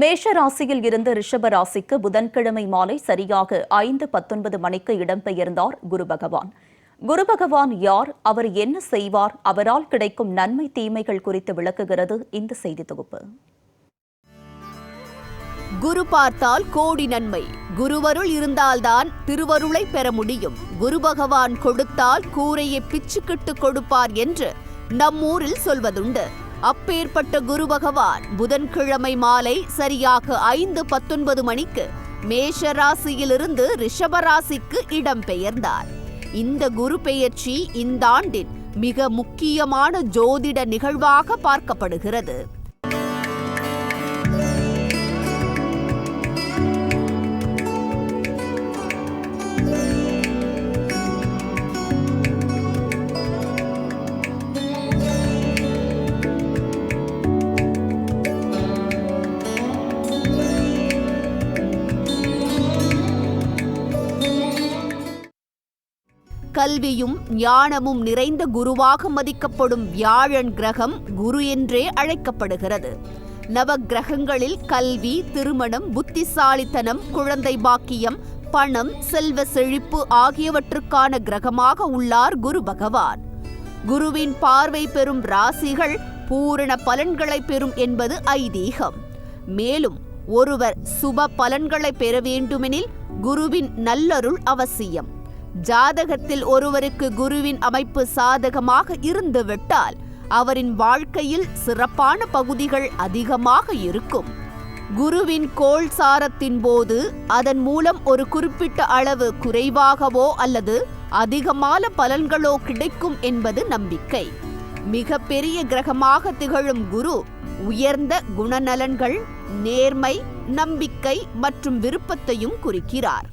மேஷ ராசியில் இருந்து ரிஷப ராசிக்கு புதன்கிழமை மாலை சரியாக ஐந்து பத்தொன்பது மணிக்கு இடம்பெயர்ந்தார் குரு பகவான். குரு பகவான் யார் அவர் என்ன செய்வார் அவரால் கிடைக்கும் நன்மை தீமைகள் குறித்து விளக்குகிறது இந்த செய்தி தொகுப்பு. குரு பார்த்தால் கோடி நன்மை. குருவருள் இருந்தால்தான் திருவருளை பெற முடியும். குரு பகவான் கொடுத்தால் கூரையை பிச்சுக்கிட்டு கொடுப்பார் என்று நம்மூரில் சொல்வதுண்டு. அப்பேற்பட்ட குரு பகவான் புதன்கிழமை மாலை சரியாக ஐந்து பத்தொன்பது மணிக்கு மேஷ ராசியிலிருந்து ரிஷபராசிக்கு இடம்பெயர்ந்தார் இந்த குரு பெயர்ச்சி இந்த ஆண்டின் மிக முக்கியமான ஜோதிட நிகழ்வாக பார்க்கப்படுகிறது. கல்வியும் ஞானமும் நிறைந்த குருவாக மதிக்கப்படும் வியாழன் கிரகம் குரு என்றே அழைக்கப்படுகிறது. நவ கிரகங்களில் கல்வி திருமணம் புத்திசாலித்தனம் குழந்தை பாக்கியம் பணம் செல்வ செழிப்பு ஆகியவற்றுக்கான கிரகமாக உள்ளார் குரு பகவான். குருவின் பார்வை பெறும் ராசிகள் பூரண பலன்களை பெறும் என்பது ஐதீகம். மேலும் ஒருவர் சுப பலன்களை பெற வேண்டுமெனில் குருவின் நல்லருள் அவசியம். ஜாதகத்தில் ஒருவருக்கு குருவின் அமைப்பு சாதகமாக இருந்துவிட்டால் அவரின் வாழ்க்கையில் சிறப்பான பகுதிகள் அதிகமாக இருக்கும். குருவின் கோள் சாரத்தின் போது அதன் மூலம் ஒரு குறிப்பிட்ட அளவு குறைவாகவோ அல்லது அதிகமான பலன்களோ கிடைக்கும் என்பது நம்பிக்கை. மிக பெரிய கிரகமாக திகழும் குரு உயர்ந்த குணநலன்கள் நேர்மை நம்பிக்கை மற்றும் விருப்பத்தையும் குறிக்கிறார்.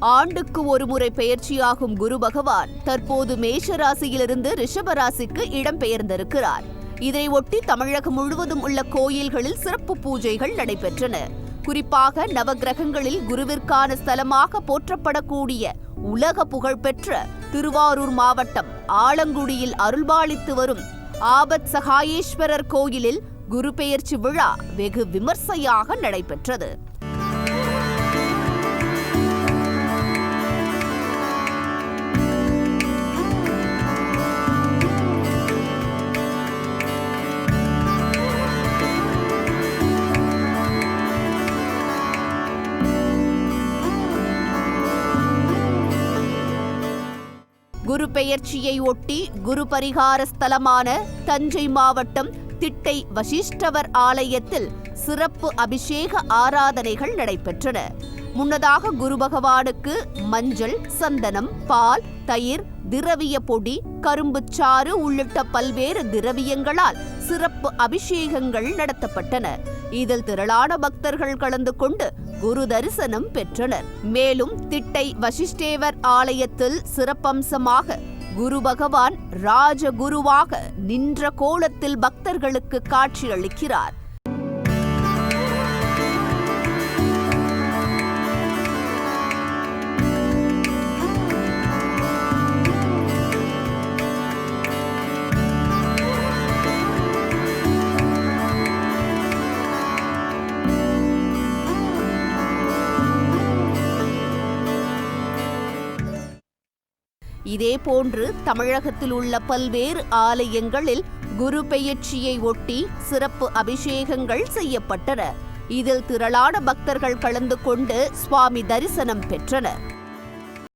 ஆண்டுக்கு ஒருமுறை பெயர்ச்சியாகும் குரு பகவான் தற்போது மேஷ ராசியிலிருந்து ரிஷப ராசிக்கு இடம்பெயர்ந்திருக்கிறார். இதையொட்டி தமிழகம் முழுவதும் உள்ள கோயில்களில் சிறப்பு பூஜைகள் நடைபெற்றன. குறிப்பாக நவகிரகங்களில் குருவிற்கான ஸ்தலமாக போற்றப்படக்கூடிய உலக புகழ்பெற்ற திருவாரூர் மாவட்டம் ஆலங்குடியில் அருள்பாலித்து வரும் ஆபத் சகாயேஸ்வரர் கோயிலில் குரு பெயர்ச்சி விழா வெகு விமர்சையாக நடைபெற்றது. குரு பெயர்ச்சியை ஒட்டி குரு பரிகார ஸ்தலமான தஞ்சை மாவட்டம் திட்டை வசிஷ்டவர் ஆலயத்தில் சிறப்பு அபிஷேக ஆராதனைகள் நடைபெற்றன. முன்னதாக குரு பகவானுக்கு மஞ்சள் சந்தனம் பால் தயிர் திரவிய பொடி கரும்புச்சாறு உள்ளிட்ட பல்வேறு திரவியங்களால் சிறப்பு அபிஷேகங்கள் நடத்தப்பட்டன. இதில் திரளான பக்தர்கள் கலந்து கொண்டு குரு தரிசனம் பெற்றனர். மேலும் திட்டை வசிஷ்டேவர் ஆலயத்தில் சிறப்பம்சமாக குரு பகவான் ராஜகுருவாக நின்ற கோலத்தில் பக்தர்களுக்கு காட்சியளிக்கிறார். இதேபோன்று தமிழகத்தில் உள்ள பல்வேறு ஆலயங்களில் குரு பெயர்ச்சியை ஒட்டி சிறப்பு அபிஷேகங்கள் செய்யப்பட்டன. இதில் திரளான பக்தர்கள் கலந்து கொண்டு சுவாமி தரிசனம் பெற்றனர்.